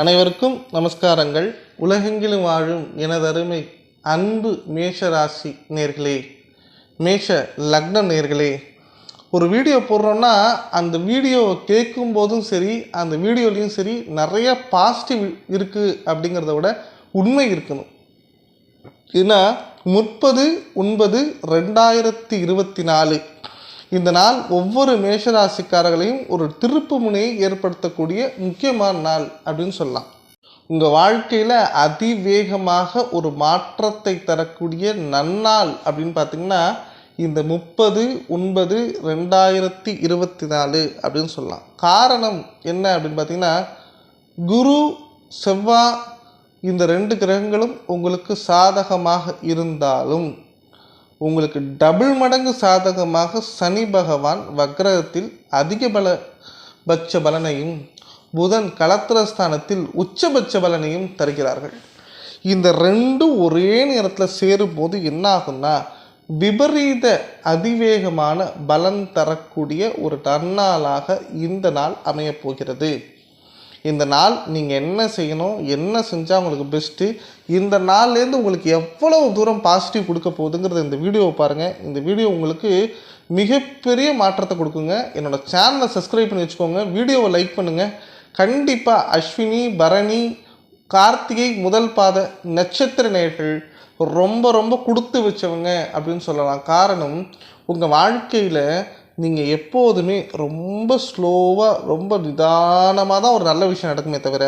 அனைவருக்கும் நமஸ்காரங்கள். உலகெங்கிலும் வாழும் எனதருமை அன்பு மேஷ ராசி நேர்களே மேஷ லக்ன நேர்களே ஒரு வீடியோ போடுறோன்னா அந்த வீடியோவை கேட்கும் போதும் சரி அந்த வீடியோலையும் சரி நிறைய பாசிட்டிவ் இருக்குது அப்படிங்கிறத விட உண்மை இருக்கணும். ஏன்னா முப்பது ஒன்பது ரெண்டாயிரத்தி இருபத்தி நாலு இந்த நாள் ஒவ்வொரு மேஷராசிக்காரர்களையும் ஒரு திருப்பு முனையை ஏற்படுத்தக்கூடிய முக்கியமான நாள் அப்படின்னு சொல்லலாம். உங்கள் வாழ்க்கையில் அதிவேகமாக ஒரு மாற்றத்தை தரக்கூடிய நன்னாள் அப்படின்னு பார்த்தீங்கன்னா இந்த முப்பது ஒன்பது ரெண்டாயிரத்தி இருபத்தி நாலு அப்படின்னு சொல்லலாம். காரணம் என்ன அப்படின்னு பார்த்தீங்கன்னா குரு செவ்வாய் இந்த ரெண்டு கிரகங்களும் உங்களுக்கு சாதகமாக இருந்தாலும் உங்களுக்கு டபுள் மடங்கு சாதகமாக சனி பகவான் வக்ரகத்தில் அதிக பல பட்ச பலனையும் புதன் கலத்திரஸ்தானத்தில் உச்சபட்ச பலனையும் தருகிறார்கள். இந்த ரெண்டும் ஒரே நேரத்தில் சேரும்போது என்ன ஆகும்னா விபரீத அதிவேகமான பலன் தரக்கூடிய ஒரு நன்னாளாக இந்த நாள் அமையப் போகிறது. இந்த நாள் நீங்கள் என்ன செய்யணும் என்ன செஞ்சால் உங்களுக்கு பெஸ்ட்டு இந்த நாள்லேருந்து உங்களுக்கு எவ்வளவு தூரம் பாசிட்டிவ் கொடுக்க போகுதுங்கிறத இந்த வீடியோவை பாருங்கள் இந்த வீடியோ உங்களுக்கு மிகப்பெரிய மாற்றத்தை கொடுக்குங்க. என்னோடய சேனலை சப்ஸ்கிரைப் பண்ணி வச்சுக்கோங்க. வீடியோவை லைக் பண்ணுங்கள் கண்டிப்பாக அஸ்வினி பரணி கார்த்திகை முதல் பாத நட்சத்திர நேர்கள் ரொம்ப ரொம்ப கொடுத்து வச்சவங்க அப்படின்னு சொல்லலாம். காரணம் உங்கள் வாழ்க்கையில் நீங்கள் எப்போதுமே ரொம்ப ஸ்லோவாக ரொம்ப நிதானமாக தான் ஒரு நல்ல விஷயம் நடக்குமே தவிர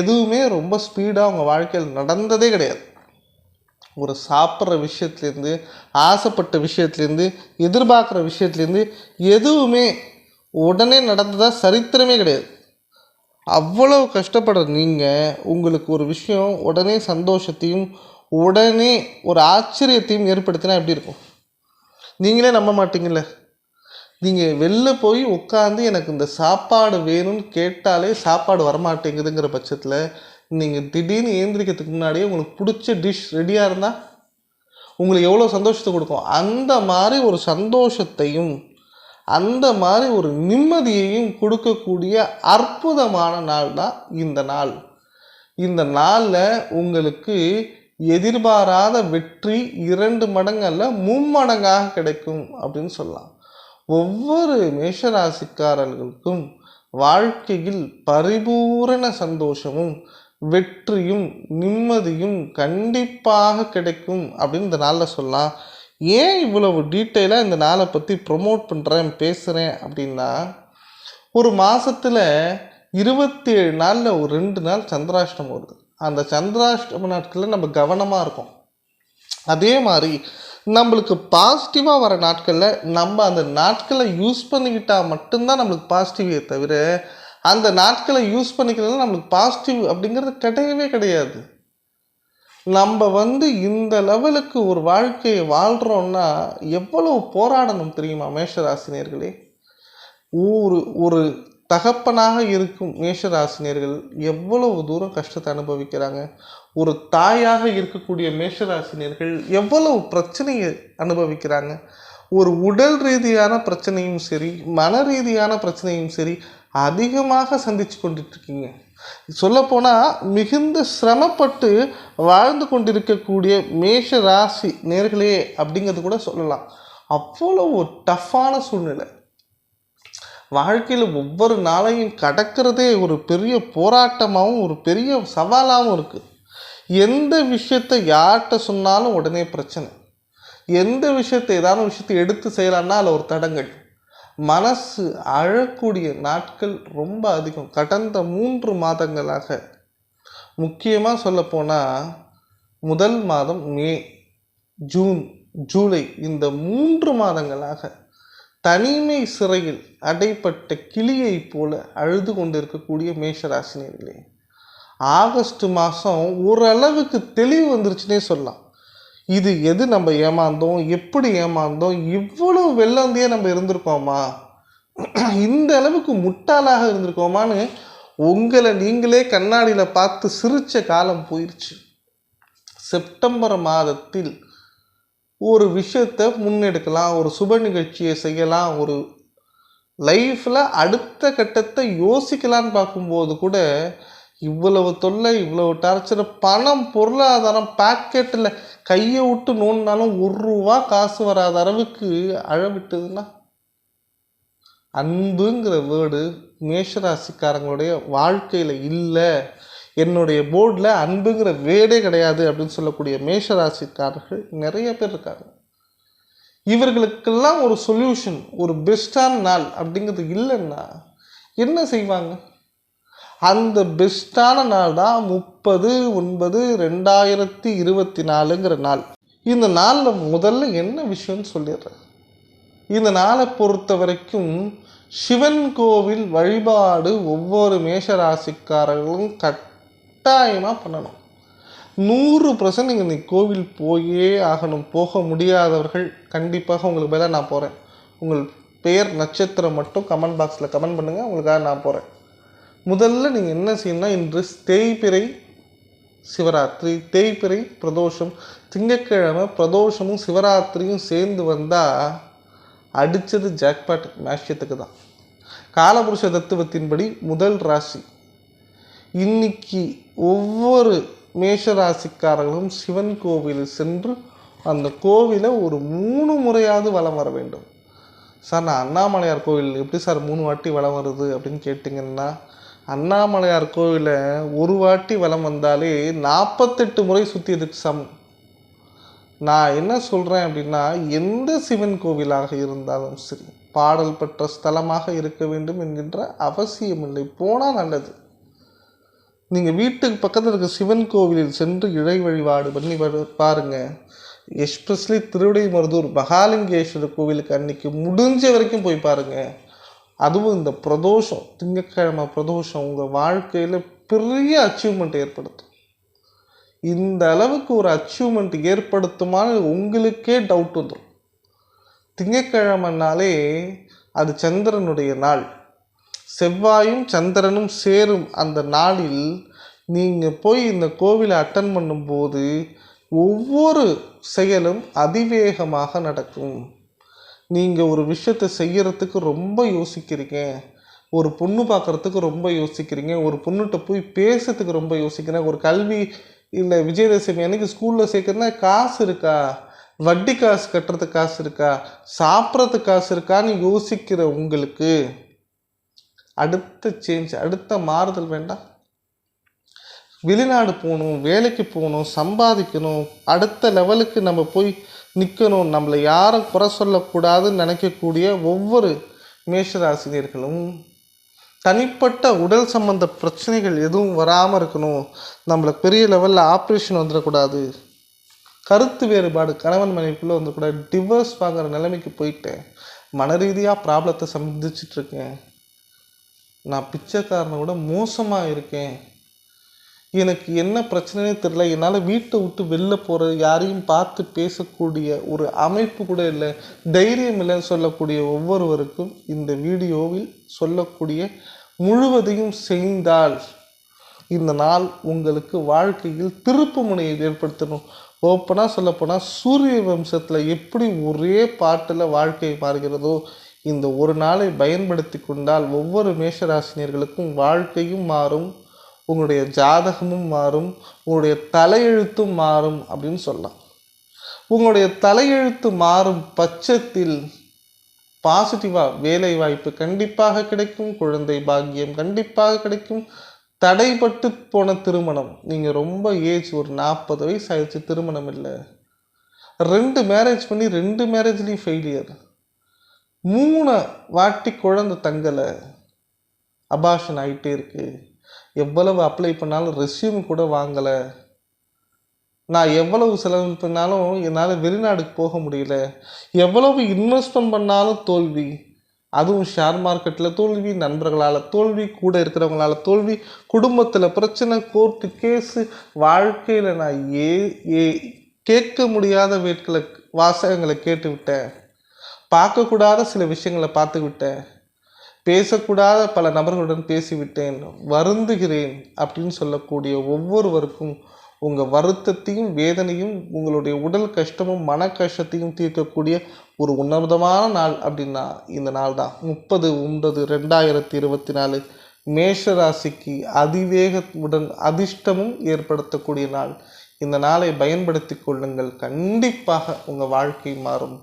எதுவுமே ரொம்ப ஸ்பீடாக உங்கள் வாழ்க்கையில் நடந்ததே கிடையாது. ஒரு சாப்பிட்ற விஷயத்துலேருந்து ஆசைப்பட்ட விஷயத்துலேருந்து எதிர்பார்க்குற விஷயத்துலேருந்து எதுவுமே உடனே நடந்ததாக சரித்திரமே கிடையாது. அவ்வளவு கஷ்டப்படுற நீங்கள் உங்களுக்கு ஒரு விஷயம் உடனே சந்தோஷத்தையும் உடனே ஒரு ஆச்சரியத்தையும் ஏற்படுத்தினா எப்படி இருக்கும்? நீங்களே நம்ப மாட்டீங்கல்ல? நீங்கள் வெளில போய் உட்காந்து எனக்கு இந்த சாப்பாடு வேணும்னு கேட்டாலே சாப்பாடு வரமாட்டேங்குதுங்கிற பட்சத்தில் நீங்கள் திடீர்னு ஏந்திரிக்கிறதுக்கு முன்னாடியே உங்களுக்கு பிடிச்ச டிஷ் ரெடியாக இருந்தால் உங்களுக்கு எவ்வளோ சந்தோஷத்தை கொடுக்கும்? அந்த மாதிரி ஒரு சந்தோஷத்தையும் அந்த மாதிரி ஒரு நிம்மதியையும் கொடுக்கக்கூடிய அற்புதமான நாள் தான் இந்த நாள். இந்த நாளில் உங்களுக்கு எதிர்பாராத வெற்றி இரண்டு மடங்கு அல்ல மும்மடங்காக கிடைக்கும் அப்படின்னு சொல்லலாம். ஒவ்வொரு மேஷராசிக்காரர்களுக்கும் வாழ்க்கையில் பரிபூரண சந்தோஷமும் வெற்றியும் நிம்மதியும் கண்டிப்பாக கிடைக்கும் அப்படின்னு இந்த நாளில் சொல்லலாம். ஏன் இவ்வளவு டீட்டெயிலாக இந்த நாளை பற்றி ப்ரொமோட் பண்ணுறேன் பேசுகிறேன் அப்படின்னா ஒரு மாதத்தில் இருபத்தி ஏழு நாளில் ஒரு ரெண்டு நாள் சந்திராஷ்டமம் வருது. அந்த சந்திராஷ்டம நாட்களில் நம்ம கவனமாக இருக்கோம். அதே மாதிரி நம்மளுக்கு பாசிட்டிவாக வர நாட்களில் நம்ம அந்த நாட்களை யூஸ் பண்ணிக்கிட்டால் மட்டும்தான் நம்மளுக்கு பாசிட்டிவே தவிர அந்த நாட்களை யூஸ் பண்ணிக்கிறதுல நம்மளுக்கு பாசிட்டிவ் அப்படிங்கிறது கிடையவே கிடையாது. நம்ம வந்து இந்த லெவலுக்கு ஒரு வாழ்க்கையை வாழ்கிறோன்னா எவ்வளவு போராடணும் தெரியுமா மேஷராசினியர்களே? ஒரு ஒரு தகப்பனாக இருக்கும் மேஷராசினியர்கள் எவ்வளவு தூரம் கஷ்டத்தை அனுபவிக்கிறாங்க? ஒரு தாயாக இருக்கக்கூடிய மேஷராசினியர்கள் எவ்வளவு பிரச்சனையை அனுபவிக்கிறாங்க? ஒரு உடல் ரீதியான பிரச்சனையும் சரி மன ரீதியான பிரச்சனையும் சரி அதிகமாக சந்தித்து கொண்டுட்ருக்கீங்க சொல்லப்போனால் மிகுந்த சிரமப்பட்டு வாழ்ந்து கொண்டிருக்கக்கூடிய மேஷ ராசி நேர்களே அப்படிங்கிறது கூட சொல்லலாம். அவ்வளோ ஒரு டஃப்பான சூழ்நிலை. வாழ்க்கையில் ஒவ்வொரு நாளையும் கடக்கிறதே ஒரு பெரிய போராட்டமாகவும் ஒரு பெரிய சவாலாகவும் இருக்குது எந்த விஷயத்தை யார்கிட்ட சொன்னாலும் உடனே பிரச்சனை. எந்த விஷயத்தை ஏதாவது விஷயத்தை எடுத்து செய்யலான்னா அதில் ஒரு தடங்கள் மனசு அழக்கூடிய நாட்கள் ரொம்ப அதிகம். கடந்த மூன்று மாதங்களாக. முக்கியமாக சொல்லப்போனால் முதல் மாதம் மே ஜூன் ஜூலை இந்த மூன்று மாதங்களாக தனிமை சிறையில் அடைப்பட்ட கிளியைப் போல அழுது கொண்டிருக்கக்கூடிய மேஷராசினியர்களே. ஆகஸ்ட் மாதம் ஓரளவுக்கு தெளிவு வந்துருச்சுன்னே சொல்லலாம். இது எது நம்ம ஏமாந்தோம்? எப்படி ஏமாந்தோம்? இவ்வளோ வெள்ளந்தியே நம்ம இருந்திருக்கோமா? இந்த அளவுக்கு முட்டாளாக இருந்திருக்கோமான்னு உங்களை நீங்களே கண்ணாடியில் பார்த்து சிரித்த காலம் போயிடுச்சு செப்டம்பர் மாதத்தில் ஒரு விஷயத்தை முன்னெடுக்கலாம் ஒரு சுப நிகழ்ச்சியை செய்யலாம் ஒரு லைஃப்பில் அடுத்த கட்டத்தை யோசிக்கலான்னு பார்க்கும்போது கூட இவ்வளவு தொல்லை இவ்வளவு டார்ச்சர் பணம் பொருளாதாரம் பாக்கெட்டில் கையை விட்டு நோண்டினாலும் ஒரு ரூபா காசு வராத அளவுக்கு அழவிட்டதுன்னா? அன்புங்கிற வேர்டு மேஷராசிக்காரங்களுடைய வாழ்க்கையில் இல்லை. என்னுடைய போர்டில் அன்புங்கிற வேர்டே கிடையாது அப்படின்னு சொல்லக்கூடிய மேஷராசிக்காரர்கள் நிறைய பேர் இருக்காங்க. இவர்களுக்கெல்லாம் ஒரு சொல்யூஷன் ஒரு பெஸ்டான நாள் அப்படிங்கிறது இல்லைன்னா என்ன செய்வாங்க? அந்த பெஸ்ட்டான நாள் தான் முப்பது ஒன்பது ரெண்டாயிரத்தி இருபத்தி நாலுங்கிற நாள். இந்த நாளில் முதல்ல என்ன விஷயம்னு சொல்லிடுறேன். இந்த நாளை பொறுத்த வரைக்கும் சிவன் கோவில் வழிபாடு ஒவ்வொரு மேஷராசிக்காரர்களும் கட்டாயமாக பண்ணணும். நூறு பர்சன்ட் நீங்கள் இந்த கோவில் போயே ஆகணும். போக முடியாதவர்கள் கண்டிப்பாக உங்களுக்கு பதிலாக நான் போகிறேன் உங்கள் பெயர் நட்சத்திரம் மட்டும் கமெண்ட் பாக்ஸில் கமெண்ட் பண்ணுங்கள் உங்களுக்காக நான் போகிறேன் முதல்ல நீங்கள் என்ன செய்யணும்னா இன்று தேய்பிறை சிவராத்திரி தேய்பிறை பிரதோஷம் திங்கக்கிழமை பிரதோஷமும் சிவராத்திரியும் சேர்ந்து வந்தால் அடித்தது ஜாக்பாட் மேஷியத்துக்கு தான். காலபுருஷ தத்துவத்தின்படி முதல் ராசி. இன்னைக்கு ஒவ்வொரு மேஷ ராசிக்காரர்களும் சிவன் கோவில் சென்று அந்த கோவிலை ஒரு மூணு முறையாவது வலம் வர வேண்டும். சார் நான் அண்ணாமலையார் கோவில் எப்படி சார் மூணு வாட்டி வலம் வருது அப்படின்னு கேட்டிங்கன்னா அண்ணாமலையார் கோவிலை ஒரு வாட்டி வலம் வந்தாலே நாற்பத்தெட்டு முறை சுற்றியதுக்கு சமம். நான் என்ன சொல்கிறேன் அப்படின்னா எந்த சிவன் கோவிலாக இருந்தாலும் சரி பாடல் பெற்ற ஸ்தலமாக இருக்க வேண்டும் என்கின்ற அவசியமில்லை. போனால் நல்லது. நீங்கள் வீட்டுக்கு பக்கத்தில் இருக்க சிவன் கோவிலில் சென்று இழை வழிபாடு பண்ணி பாருங்கள் பாருங்க. எஸ்பெஷலி திருவிடைமருதூர் மகாலிங்கேஸ்வரர் கோவிலுக்கு அன்னைக்கு முடிஞ்ச வரைக்கும் போய் பாருங்கள் அதுவும் இந்த பிரதோஷம் திங்கட்கிழமை பிரதோஷம் உங்கள் வாழ்க்கையில் பெரிய அச்சீவ்மெண்ட் ஏற்படுத்தும். இந்த அளவுக்கு ஒரு அச்சீவ்மெண்ட் ஏற்படுத்துமான்னு உங்களுக்கே டவுட் வந்துடும் திங்கக்கிழமைனாலே அது சந்திரனுடைய நாள். செவ்வாயும் சந்திரனும் சேரும் அந்த நாளில் நீங்கள் போய் இந்த கோவிலை அட்டன் பண்ணும்போது ஒவ்வொரு செயலும் அதிவேகமாக நடக்கும். நீங்கள் ஒரு விஷயத்தை செய்கிறதுக்கு ரொம்ப யோசிக்கிறீங்க. ஒரு பொண்ணு பார்க்குறதுக்கு ரொம்ப யோசிக்கிறீங்க. ஒரு பொண்ணுகிட்ட போய் பேசுறதுக்கு ரொம்ப யோசிக்கிறேன் ஒரு கல்வி இல்லை விஜயதசமி அன்னைக்கு ஸ்கூலில் சேர்க்குறதுனா காசு இருக்கா? வட்டி காசு கட்டுறதுக்கு காசு இருக்கா? சாப்பிட்றதுக்கு காசு இருக்கான்னு யோசிக்கிற உங்களுக்கு அடுத்த சேஞ்ச் அடுத்த மாறுதல் வேண்டாம். வெளிநாடு போகணும் வேலைக்கு போகணும் சம்பாதிக்கணும் அடுத்த லெவலுக்கு நம்ம போய் நிற்கணும் நம்மளை யாரும் குறை சொல்லக்கூடாதுன்னு நினைக்கக்கூடிய ஒவ்வொரு மேஷராசினியர்களும் தனிப்பட்ட உடல் சம்பந்த பிரச்சனைகள் எதுவும் வராமல் இருக்கணும். நம்மளுக்கு பெரிய லெவலில் ஆப்ரேஷன் வந்துடக்கூடாது. கருத்து வேறுபாடு கணவன் மனைவிக்குள்ளே வந்துக்கூடாது டிவோர்ஸ் வாங்குற நிலைமைக்கு போயிட்டேன். மன ரீதியாக ப்ராப்ளத்தை சந்திச்சிட்ருக்கேன் நான் பிச்சைக்காரனை விட மோசமாக இருக்கேன். எனக்கு என்ன பிரச்சனைனே தெரியல. என்னால் வீட்டை விட்டு வெளில போகிற யாரையும் பார்த்து பேசக்கூடிய ஒரு அமைப்பு கூட இல்லை தைரியம் இல்லைன்னு சொல்லக்கூடிய ஒவ்வொருவருக்கும் இந்த வீடியோவில் சொல்லக்கூடிய முழுவதையும் செய்தால் இந்த நாள் உங்களுக்கு வாழ்க்கையில் திருப்பு முனையை ஏற்படுத்தணும். ஓப்பனாக சொல்லப்போனால் சூரிய வம்சத்தில் எப்படி ஒரே பாட்டில் வாழ்க்கை மாறுகிறதோ இந்த ஒரு நாளை பயன்படுத்தி கொண்டால் ஒவ்வொரு மேஷராசினியர்களுக்கும் வாழ்க்கையும் மாறும். உங்களுடைய ஜாதகமும் மாறும் உங்களுடைய தலையெழுத்தும் மாறும் அப்படின்னு சொல்லலாம். உங்களுடைய தலையெழுத்து மாறும் பட்சத்தில் பாசிட்டிவாக வேலை வாய்ப்பு கண்டிப்பாக கிடைக்கும் குழந்தை பாக்கியம் கண்டிப்பாக கிடைக்கும். தடைப்பட்டு போன திருமணம் நீங்கள் ரொம்ப ஏஜ் ஒரு நாற்பது வயசு ஆயிடுச்சு திருமணம் இல்லை. ரெண்டு மேரேஜ் பண்ணி ரெண்டு மேரேஜ்லேயும் ஃபெயிலியர் மூணு வாட்டி குழந்தை தங்கலை. அபாஷன் ஆகிட்டே இருக்குது எவ்வளவு அப்ளை பண்ணாலும் ரெஸ்யூம் கூட வாங்கலை. நான் எவ்வளவு செலவு பண்ணாலும் என்னால் வெளிநாடுக்கு போக முடியல. எவ்வளவு இன்வெஸ்ட்மெண்ட் பண்ணாலும் தோல்வி. அதுவும் ஷேர் மார்க்கெட்டில் தோல்வி நண்பர்களால் தோல்வி கூட இருக்கிறவங்களால தோல்வி குடும்பத்தில் பிரச்சனை கோர்ட்டு கேஸு வாழ்க்கையில் நான் ஏ ஏ கேட்க முடியாத வேட்களை வாசகங்களை கேட்டுவிட்டேன். பார்க்கக்கூடாத சில விஷயங்களை பார்த்து விட்டேன் பேசக்கூடாத பல நபர்களுடன் பேசிவிட்டேன் வருந்துகிறேன் அப்படின்னு சொல்லக்கூடிய ஒவ்வொருவருக்கும் உங்கள் வருத்தத்தையும் வேதனையும் உங்களுடைய உடல் கஷ்டமும் மன கஷ்டத்தையும் தீர்க்கக்கூடிய ஒரு உன்னதமான நாள் அப்படின்னா இந்த நாள் தான் முப்பது ஒன்பது ரெண்டாயிரத்தி இருபத்தி நாலு மேஷ ராசிக்கு அதிவேகத்துடன் அதிர்ஷ்டமும் ஏற்படுத்தக்கூடிய நாள். இந்த நாளை பயன்படுத்தி கொள்ளுங்கள். கண்டிப்பாக உங்கள் வாழ்க்கை மாறும்.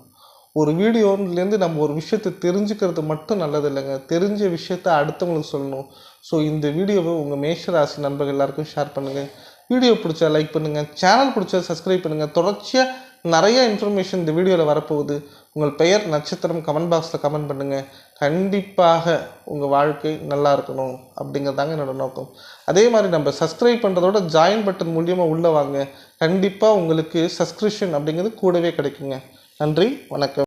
ஒரு வீடியோலேருந்து நம்ம ஒரு விஷயத்தை தெரிஞ்சுக்கிறது மட்டும் நல்லது இல்லைங்க தெரிஞ்ச விஷயத்த அடுத்தவங்களுக்கு சொல்லணும். ஸோ இந்த வீடியோவை உங்கள் மேஷராசி நண்பர்கள் எல்லாருக்கும் ஷேர் பண்ணுங்கள் வீடியோ பிடிச்சா லைக் பண்ணுங்கள் சேனல் பிடிச்சா சப்ஸ்கிரைப் பண்ணுங்கள் தொடர்ச்சியாக நிறைய இன்ஃபர்மேஷன் இந்த வீடியோவில் வரப்போகுது. உங்கள் பெயர் நட்சத்திரம் கமெண்ட் பாக்ஸில் கமெண்ட் பண்ணுங்கள் கண்டிப்பாக உங்கள் வாழ்க்கை நல்லா இருக்கணும் அப்படிங்கிறதாங்க என்னோடய நோக்கம். அதே மாதிரி நம்ம சப்ஸ்கிரைப் பண்ணுறதோட ஜாயின் பட்டன் மூலியமாக உள்ளே வாங்க. கண்டிப்பாக உங்களுக்கு சப்ஸ்கிரிப்ஷன் அப்படிங்கிறது கூடவே கிடைக்குங்க. நன்றி வணக்கம்.